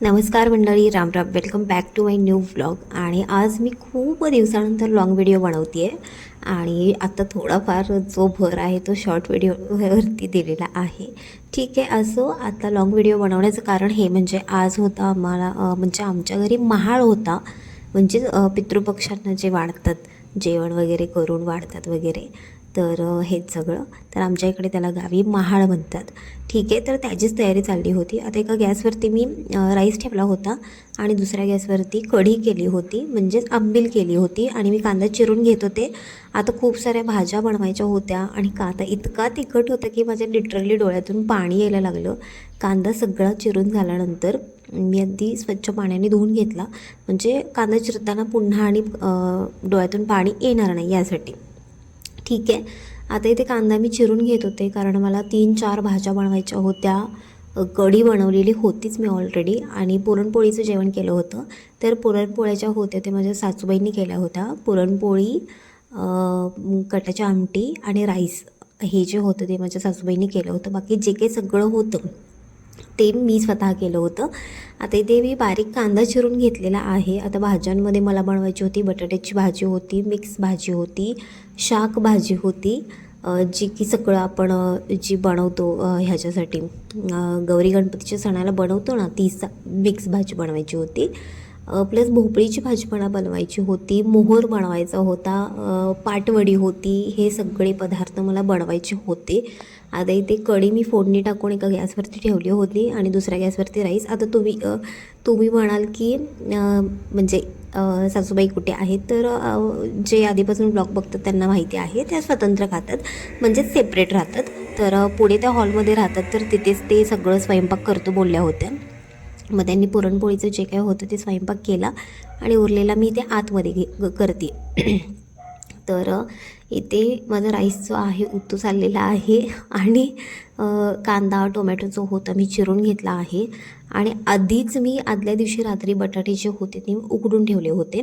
नमस्कार मंडळी Ram Ram. Welcome back to my new blog आणि आज मी खूप दिवसानंतर लॉंग व्हिडिओ बनवते आहे आणि आता थोडाफार जो भर आहे तो शॉर्ट व्हिडिओवरती दिलेला आहे. ठीक? आहे असो आता लॉंग व्हिडिओ बनवण्याचं कारण हे म्हणजे आज होता आम्हाला म्हणजे आमच्या घरी महाळ होता. म्हणजे पितृपक्षांना जे वाढतात जेवण वगैरे करून वाढतात वगैरे. तर हेच सगळं. तर आमच्या इकडे त्याला गावी महाळ म्हणतात. ठीक आहे तर त्याचीच तयारी चालली होती. आता एका गॅसवरती मी राईस ठेवला होता आणि दुसऱ्या गॅसवरती कढी केली होती म्हणजेच आंबील केली होती आणि मी कांदा चिरून घेत होते. आता खूप साऱ्या भाज्या बनवायच्या होत्या आणि कांदा इतका तिखट होता की माझ्या लिटरली डोळ्यातून पाणी यायला लागलं. कांदा सगळा चिरून झाल्यानंतर मी अगदी स्वच्छ पाण्याने धुवून घेतला. म्हणजे कांदा चिरताना पुन्हा आणि डोळ्यातून पाणी येणार नाही यासाठी. ठीक आहे. आता इथे कांदा मी चिरून घेत होते कारण मला तीन चार भाज्या बनवायच्या होत्या. कढी बनवलेली होतीच मी ऑलरेडी आणि पुरणपोळीचं जेवण केलं होतं. तर पुरणपोळ्या ज्या होत्या ते माझ्या सासूबाईंनी केल्या होत्या. पुरणपोळी कटाची आमटी आणि राईस हे जे होतं ते माझ्या सासूबाईंनी केलं होतं. बाकी जे काही सगळं होतं ते मी स्वतः केलं होतं. आता इथे मी बारीक कांदा चिरून घेतलेला आहे. आता भाज्यांमध्ये मला बनवायची होती बटाट्याची भाजी होती मिक्स भाजी होती शाक भाजी होती. जी की सगळं आपण जी बनवतो ह्याच्यासाठी गौरी गणपतीच्या सणाला बनवतो ना ती मिक्स भाजी बनवायची होती. प्लस भोपळीची भाजी मला बनवायची होती मोहोर बनवायचा होता पाटवडी होती हे सगळे पदार्थ मला बनवायचे होते. आता इथे कढी मी फोडणी टाकून एका गॅसवरती ठेवली होती आणि दुसऱ्या गॅसवरती राईस. आता तुम्ही तुम्ही म्हणाल की म्हणजे सासूबाई कुठे आहेत तर जे आधीपासून ब्लॉग बघतात त्यांना माहिती आहे त्या स्वतंत्र खातात म्हणजेच सेपरेट राहतात. तर पुढे त्या हॉलमध्ये राहतात तर तिथेच ते सगळं स्वयंपाक करतो बोलल्या होत्या. मग त्यांनी पुरणपोळीचं जे काय होतं ते स्वयंपाक केला आणि उरलेला मी ते आतमध्ये घे करते. तर इथे माझा राईस जो आहे उतू चाललेला आहे आणि कांदा टोमॅटो जो होता मी चिरून घेतला आहे आणि आधीच मी आदल्या दिवशी रात्री बटाटे जे होते ते उकडून ठेवले होते.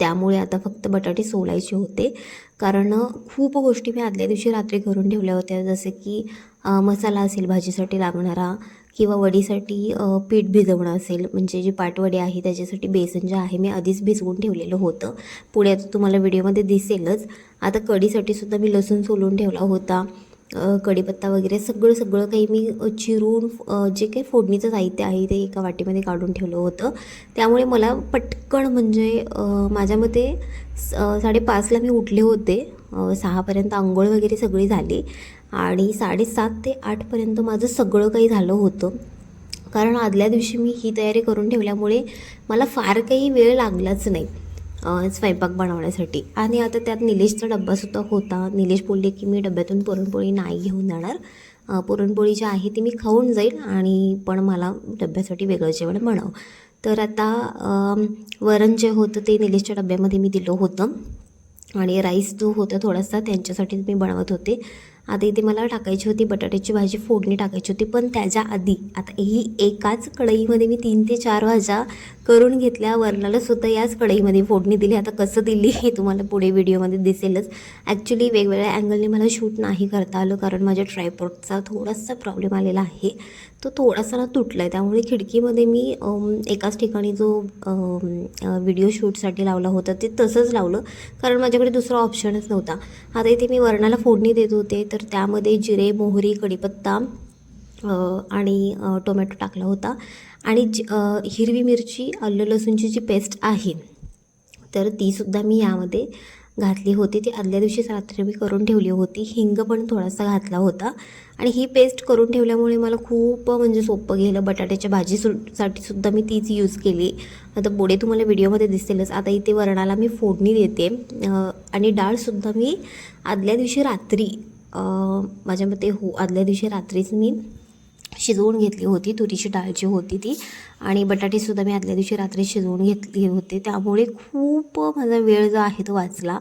त्यामुळे आता फक्त बटाटे सोलायचे होते. कारण खूप गोष्टी मी आदल्या दिवशी रात्री करून ठेवल्या होत्या. जसे की मसाला असेल भाजीसाठी लागणारा किंवा वडीसाठी पीठ भिजवणं असेल म्हणजे जी पाटवडी आहे त्याच्यासाठी बेसन जे आहे मी आधीच भिजवून ठेवलेलं होतं. पुढे आता तुम्हाला व्हिडिओमध्ये दिसेलच. आता कढीसाठी सुद्धा मी लसूण सोलून ठेवला होता. कढीपत्ता वगैरे सगळं सगळं काही मी चिरून जे काही फोडणीचं साहित्य आहे ते एका वाटीमध्ये काढून ठेवलं होतं. त्यामुळे मला पटकन म्हणजे माझ्या मते स- साडेपाचला मी उठले होते. सहापर्यंत आंघोळ वगैरे सगळी झाली. आणि साडेसात ते आठपर्यंत माझं सगळं काही झालं होतं. कारण आदल्या दिवशी मी ही तयारी करून ठेवल्यामुळे मला फार काही वेळ लागलाच नाही स्वयंपाक बनवण्यासाठी. आणि आता त्यात निलेशचा डब्बासुद्धा होता. निलेश बोलले की मी डब्यातून पुरणपोळी नाही घेऊन जाणार. पुरणपोळी जी आहे ती मी खाऊन जाईल आणि पण मला डब्यासाठी वेगळं जेवण बनव. तर आता वरण जे होतं ते निलेशच्या डब्यामध्ये मी दिलं होतं. आणि राईस जो होता थोडासा त्यांच्यासाठीच मी बनवत होते. आता इथे मला टाकायची होती बटाट्याची भाजी फोडणी टाकायची होती पण त्याच्या आधी आता ही एकाच कढईमध्ये मी तीन ते चार भाज्या करून घेतल्या वरणालासुद्धा याच कढईमध्ये फोडणी दिली. आता कसं दिली हे तुम्हाला पुढे व्हिडिओमध्ये दिसेलच. ॲक्च्युली वेगवेगळ्या अँगलने मला शूट नाही करता आलं कारण माझ्या ट्रायपॉडचा थोडासा प्रॉब्लेम आलेला आहे. तो थोडासा ना तुटला आहे त्यामुळे खिडकीमध्ये मी एकाच ठिकाणी जो व्हिडिओ शूटसाठी लावला होता ते तसंच लावलं कारण माझ्याकडे दुसरा ऑप्शनच नव्हता. आता इथे मी वरणाला फोडणी देत होते तर तर त्यामध्ये जिरे मोहरी कढीपत्ता आणि टोमॅटो टाकला होता. आणि जी हिरवी मिरची आलं लसूणची जी पेस्ट आहे तर तीसुद्धा मी यामध्ये घातली होती. ती आदल्या दिवशीच रात्री मी करून ठेवली होती. हिंग पण थोडासा घातला होता. आणि ही पेस्ट करून ठेवल्यामुळे मला खूप म्हणजे सोपं गेलं. बटाट्याच्या भाजी सु सुद्धा मी तीच यूज केली. आता पुढे तुम्हाला व्हिडिओमध्ये दिसेलच. आता इथे वरणाला मी फोडणी देते. आणि डाळसुद्धा मी आदल्या दिवशी रात्री माझ्या मते हो आदल्या दिवशी रात्रीच मी शिजवून घेतली होती तुरीची डाळ जी होती ती. आणि बटाटेसुद्धा मी आदल्या दिवशी रात्री शिजवून घेतली होते. त्यामुळे खूप माझा वेळ जो आहे तो वाचला.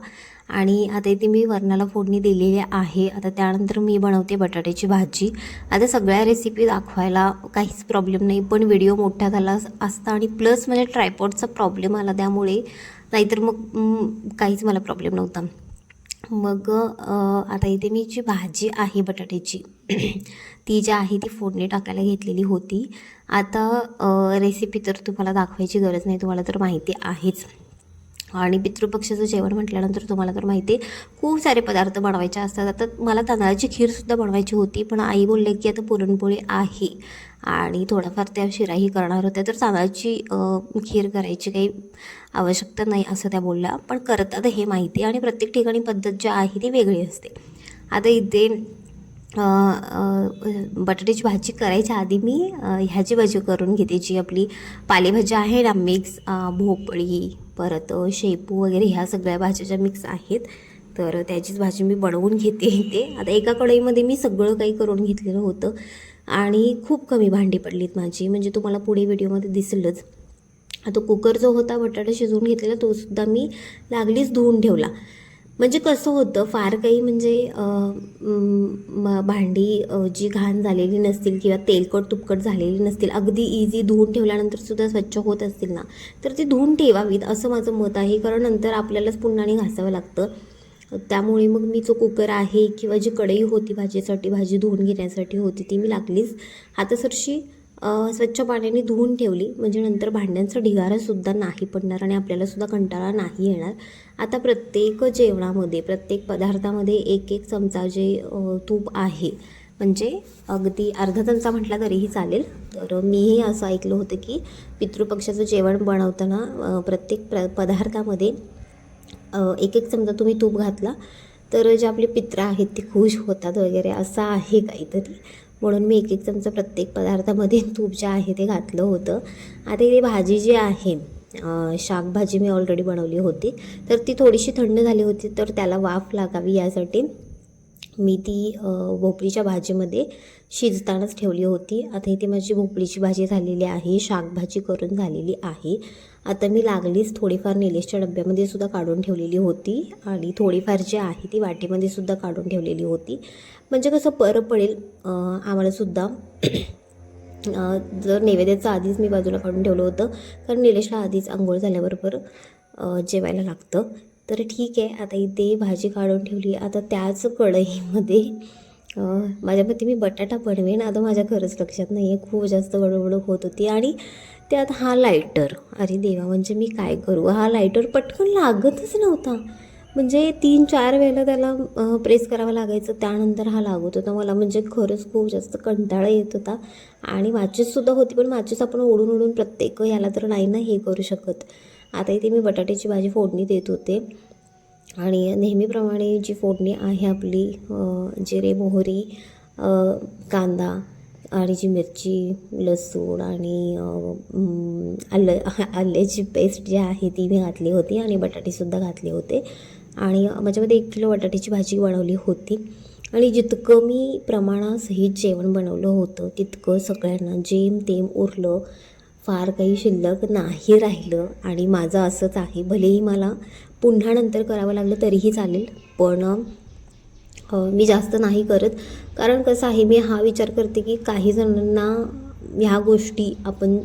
आणि आता इथे मी वरणाला फोडणी दिलेली आहे. आता त्यानंतर मी बनवते बटाट्याची भाजी. आता सगळ्या रेसिपी दाखवायला काहीच प्रॉब्लेम नाही पण व्हिडिओ मोठा झाला असता आणि प्लस म्हणजे ट्रायपॉडचा प्रॉब्लेम आला त्यामुळे नाहीतर मग काहीच मला प्रॉब्लेम नव्हता. मग आता इथे मी जी भाजी आहे बटाट्याची ती जी आहे ती फोडणी टाकायला घेतलेली होती. आता रेसिपी तर तुम्हाला दाखवायची गरज नाही तुम्हाला तर माहिती आहेच. आणि पितृपक्षाचं जेवण म्हटल्यानंतर तुम्हाला तर माहिती आहे खूप सारे पदार्थ बनवायचे असतात. आता मला तांदळाची खीरसुद्धा बनवायची होती पण आई बोलले की आता पुरणपोळी आहे. आणि थोडाफार त्या शिराही करणार होत्या. तर तांदळाची खीर करायची काही आवश्यकता नाही असं त्या बोलल्या. पण करतात हे माहिती आहे आणि प्रत्येक ठिकाणी पद्धत जी आहे ती वेगळी असते. आता इथे बटाट्याची भाजी करायच्या आधी मी ह्याची भाजी करून घेते. जी आपली पालेभाजी आहे ना मिक्स भोपळी परत शेपू वगैरे ह्या सगळ्या भाज्या ज्या मिक्स आहेत तर त्याचीच भाजी मी बनवून घेते इथे. आता एका कढईमध्ये मी सगळं काही करून घेतलेलं होतं आणि खूप कमी भांडी पडलीत माझी. म्हणजे तुम्हाला पुढे व्हिडिओमध्ये दिसलंच. आता कुकर जो होता बटाटा शिजवून घेतलेला तो सुद्धा मी लागलीच धुवून ठेवला. म्हणजे कसं होतं फार काही म्हणजे भांडी जी घाण झालेली नसतील किंवा तेलकट तुपकट झालेली नसतील अगदी इझी धुवून ठेवल्यानंतर सुद्धा स्वच्छ होत असतील ना तर ती धुवून ठेवावीत असं माझं मत आहे. कारण नंतर आपल्यालाच पुन्हा आणि घासावं लागतं. त्यामुळे मग मी जो कुकर आहे किंवा जी कढई होती भाजीसाठी भाजी धुवून घेण्यासाठी होती ती मी लागलीच. हातासरशी स्वच्छ पाण्याने धुवून ठेवली. म्हणजे नंतर भांड्यांचा ढिगारासुद्धा नाही पडणार आणि आपल्यालासुद्धा कंटाळा नाही येणार. आता प्रत्येक जेवणामध्ये प्रत्येक पदार्थामध्ये एक एक चमचा जे तूप आहे. म्हणजे अगदी अर्धा चमचा म्हटला तरीही चालेल. तर मीही असं ऐकलं होतं की पितृपक्षाचं जेवण बनवताना प्रत्येक प्र पदार्थामध्ये एक एक चमचा तुम्ही तूप घातला. तर जे आपले पित्र आहेत ते खुश होतात वगैरे असं आहे काहीतरी. म्हणून मी एक एक चमचा प्रत्येक पदार्थामध्ये तूप जे आहे ते घातलं होतं. आता इथे भाजी जी आहे शाकभाजी मी ऑलरेडी बनवली होती. तर ती थोडीशी थंड झाली होती तर त्याला वाफ लागावी यासाठी मी ती भोपळीच्या भाजीमध्ये शिजतानाच ठेवली होती. आता इथे माझी भोपळीची भाजी झालेली आहे शाकभाजी करून झालेली आहे. आता मी लागलीच थोडीफार निलेशच्या डब्यामध्ये सुद्धा काढून ठेवलेली होती आणि थोडीफार जी आहे ती वाटीमध्ये सुद्धा काढून ठेवलेली होती. म्हणजे कसं बरं पडेल आम्हालासुद्धा जर नैवेद्याचं आधीच मी बाजूला काढून ठेवलं होतं कारण निलेशला आधीच आंघोळ झाल्याबरोबर जेवायला लागतं. तर ठीक आहे आता इथे भाजी काढून ठेवली. आता त्याच कढईमध्ये माझ्या मते मी बटाटा बनवेन. आता माझ्या खरंच लक्षात नाही आहे खूप जास्त गडबड होत होती. आणि त्यात हा लायटर अरे देवा म्हणजे मी काय करू? हा लायटर पटकन लागतच नव्हता. म्हणजे तीन चार वेळेला त्याला प्रेस करावं लागायचं. त्यानंतर हा लागत होता. मला म्हणजे खरंच खूप जास्त कंटाळा येत होता. आणि माचीससुद्धा होती पण माचीस आपण ओढून ओढून प्रत्येक याला तर नाही ना हे करू शकत. आता इथे मी बटाट्याची भाजी फोडणी देत होते. आणि नेहमीप्रमाणे जी फोडणी आहे आपली जिरे मोहरी कांदा आणि जी मिरची लसूण आणि आलं आल्याची पेस्ट जी आहे ती मी घातली होती आणि बटाटेसुद्धा घातले होते. आणि माझ्यामध्ये एक किलो बटाट्याची भाजी बनवली होती. आणि जितकं मी प्रमाणासहित जेवण बनवलं होतं तितकं सगळ्यांना जेम तेम उरलं. फार काही शिल्लक नाही राहिलं आणि माझं असंच आहे. भलेही मला पुन्हा नंतर करावं लागलं तरीही चालेल पण मी जास्त नाही करत. कारण कसं आहे मी हा विचार करते की काही जणांना ह्या गोष्टी आपण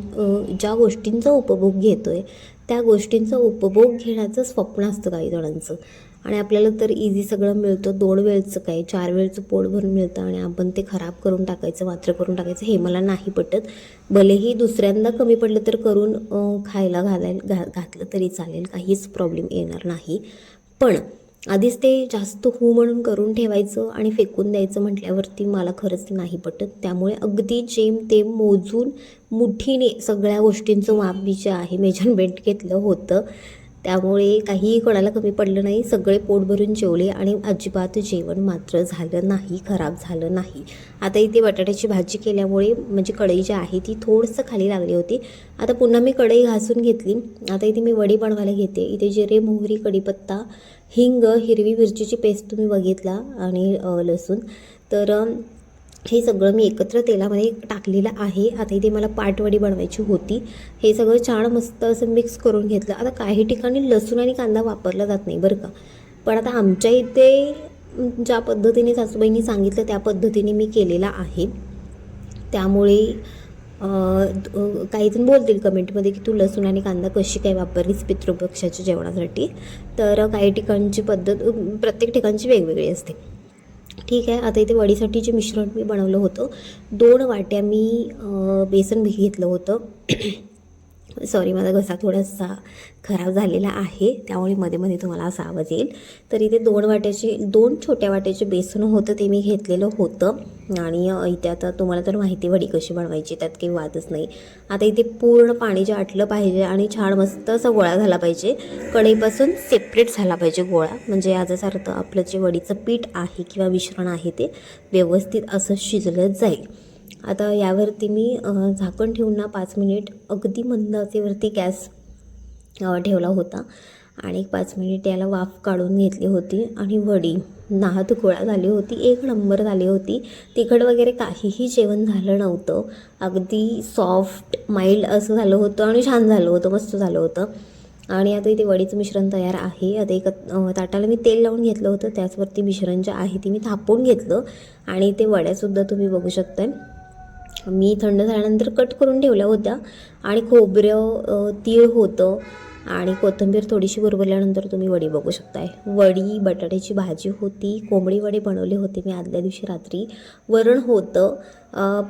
ज्या गोष्टींचा उपभोग घेतो आहे त्या गोष्टींचा उपभोग घेण्याचं स्वप्न असतं काही जणांचं. आणि आपल्याला तर इझी सगळं मिळतं दोन वेळचं काय चार वेळचं पोट भरून मिळतं आणि आपण ते खराब करून टाकायचं मात्र करून टाकायचं हे मला नाही पटत. भलेही दुसऱ्यांदा कमी पडलं तर करून खायला घालायला घा घातलं तरी चालेल काहीच प्रॉब्लेम येणार नाही. पण आधीच ते जास्त हू म्हणून करून ठेवायचं आणि फेकून द्यायचं म्हटल्यावरती मला खरंच नाही पटत. त्यामुळे अगदी जेम ते मोजून मुठीने सगळ्या गोष्टींचं माप मी जे आहे मेजरमेंट घेतलं होतं. त्यामुळे काहीही कोणाला कमी पडलं नाही. सगळे पोट भरून जेवले आणि अजिबात जेवण मात्र झालं नाही खराब झालं नाही. आता इथे बटाट्याची भाजी केल्यामुळे म्हणजे कढई जी आहे ती थोडंसं खाली लागली होती. आता पुन्हा मी कढई घासून घेतली. आता इथे मी वडी बनवायला घेते. इथे जिरे मोहरी कढीपत्ता हिंग हिरवी मिरचीची पेस्ट तुम्ही बघितला आणि लसूण. तर हे सगळं मी एकत्र तेलामध्ये टाकलेलं आहे. आता इथे मला पाटवडी बनवायची होती. हे सगळं छान मस्त असं मिक्स करून घेतलं. आता काही ठिकाणी लसूण आणि कांदा वापरला जात नाही बरं का. पण आता आमच्या इथे ज्या पद्धतीने सासूबाईंनी सांगितलं त्या पद्धतीने मी केलेला आहे. त्यामुळे काहीजण काही जण बोलतील कमेंटमध्ये की तू लसूण आणि कांदा कशी काय वापरलीस पितृपक्षाच्या जेवणासाठी. तर काही ठिकाणची पद्धत प्रत्येक ठिकाणची वेगवेगळी असते. ठीक आहे आता इथे वडीसाठी जे मिश्रण मी बनवलं होतं दोन वाट्या मी बेसन घेतलं होतं. सॉरी माझा घसा थोडासा खराब झालेला आहे. त्यामुळे मध्ये मध्ये तुम्हाला असा आवाज येईल. तर इथे दोन वाट्याचे दोन छोट्या वाट्याचे बेसन होतं ते मी घेतलेलं होतं. आणि इथे आता तुम्हाला तर माहिती वडी कशी बनवायची त्यात काही वादच नाही. आता इथे पूर्ण पाणी जे आटलं पाहिजे आणि छान मस्त असा गोळा झाला पाहिजे. कढईपासून सेपरेट झाला पाहिजे गोळा. म्हणजे याचाच अर्थ आपलं जे वडीचं पीठ आहे किंवा मिश्रण आहे ते व्यवस्थित असं शिजलं जाईल. आता यावरती मी झाकण ठेवून ना पाच मिनिट अगदी मंद आचेवरती गॅस ठेवला होता. आणि एक पाच मिनिट याला वाफ काढून घेतली होती. आणि वडी नाहत गोळा झाली होती एक नंबर झाली होती. तिखट वगैरे काहीही जेवण झालं नव्हतं. अगदी सॉफ्ट माइल्ड असं झालं होतं आणि छान झालं होतं मस्त झालं होतं. आणि आता इथे वडीचं मिश्रण तयार आहे. आता एक ताटाला मी तेल लावून घेतलं होतं. त्याचवरती मिश्रण जे आहे ते मी थापून घेतलं. आणि ते वड्यासुद्धा तुम्ही बघू शकताय. मी थंड झाल्यानंतर कट करून ठेवल्या होत्या. आणि खोबरं तीळ होतं. आणि कोथिंबीर थोडीशी बुरबरल्यानंतर तुम्ही वडी बघू शकताय. वडी बटाट्याची भाजी होती. कोंबडी वडे बनवले होते मी आदल्या दिवशी रात्री. वरण होतं.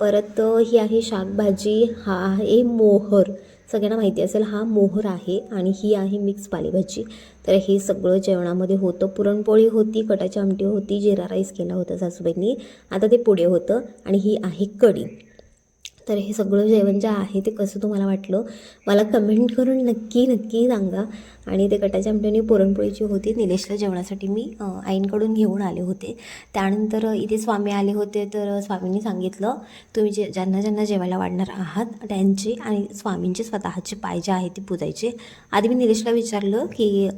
परत ही आहे शाकभाजी. हा आहे मोहर. सगळ्यांना माहिती असेल हा मोहर आहे आणि ही आहे मिक्स पालेभाजी. तर हे सगळं जेवणामध्ये होतं. पुरणपोळी होती कटाची आमटी होती जिरा राईस केला होता सासूबाईंनी. आता ते पुढे होतं. आणि ही आहे कढी. तर हे सगळं जेवण जे आहे ते कसं तुम्हाला वाटलं? मला कमेंट करून नक्की नक्की सांगा. आणि ते कटाच्या आमट्याने पुरणपोळीची होती निलेशला जेवणासाठी मी आईंकडून घेऊन आले होते. त्यानंतर इथे स्वामी आले होते तर स्वामींनी सांगितलं तुम्ही जे ज्यांना ज्यांना जेवायला वाढणार आहात त्यांचे आणि स्वामींचे स्वतःचे पाय जे आहेत ते पुजायचे. आधी मी निलेशला विचारलं की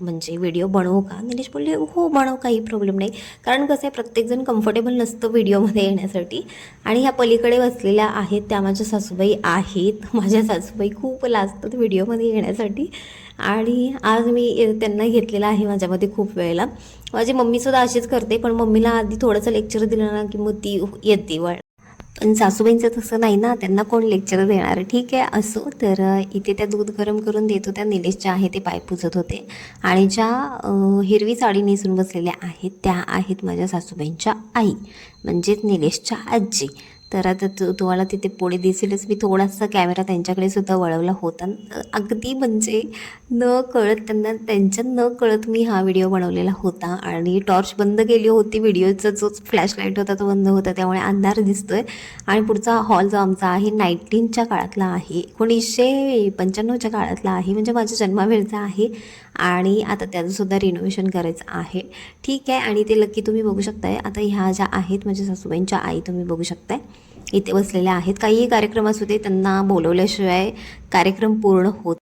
म्हणजे व्हिडिओ बनवू का? निलेश बोलले हो बनव काही प्रॉब्लेम नाही. कारण कसं आहे प्रत्येकजण कम्फर्टेबल नसतं व्हिडिओमध्ये येण्यासाठी. आणि ह्या पलीकडे बसलेल्या आहेत त्या माझ्या सासूबाई आहेत. माझ्या सासूबाई खूप लाजतात व्हिडिओमध्ये येण्यासाठी. आणि आज मी त्यांना घेतलेला आहे माझ्यामध्ये खूप वेळेला. माझी मम्मीसुद्धा अशीच करते पण मम्मीला आधी थोडंसं लेक्चर दिलं ना की मग ती येते. वळ पण सासूबाईंचं तसं नाही ना त्यांना कोण लेक्चर देणार? ठीक आहे असो. तर इथे त्या दूध गरम करून देत होत्या. निलेश ज्या आहे ते पाय पुजत होते. आणि ज्या हिरवी साडी नेसून बसलेल्या आहेत त्या आहेत माझ्या सासूबाईंच्या आई म्हणजेच निलेशच्या आजी. तर आता तु तुम्हाला तिथे पुढे दिसेलच. मी थोडासा कॅमेरा त्यांच्याकडे सुद्धा वळवला होता. अगदी म्हणजे न कळत त्यांना त्यांच्या न कळत मी हा व्हिडिओ बनवलेला होता. आणि टॉर्च बंद केली होती. व्हिडिओचा जो फ्लॅश लाइट होता तो बंद होता. त्यामुळे अंधार दिसतोय. आणि पुढचा हॉल जो आमचा आहे नाईन्टीनच्या काळातला आहे एकोणीसशे पंच्याण्णवच्या काळातला आहे म्हणजे माझ्या जन्मावेळचा आहे. आणि आता त्याचंसुद्धा रिनोव्हेशन करायचं आहे. ठीक आहे. आणि ते लक्की तुम्ही बघू शकताय. आता ह्या ज्या आहेत माझ्या सासूबाईंच्या आई तुम्ही बघू शकताय. इथे बसलेल्या आहेत. काहीही कार्यक्रम असू दे त्यांना बोलवल्याशिवाय कार्यक्रम पूर्ण होत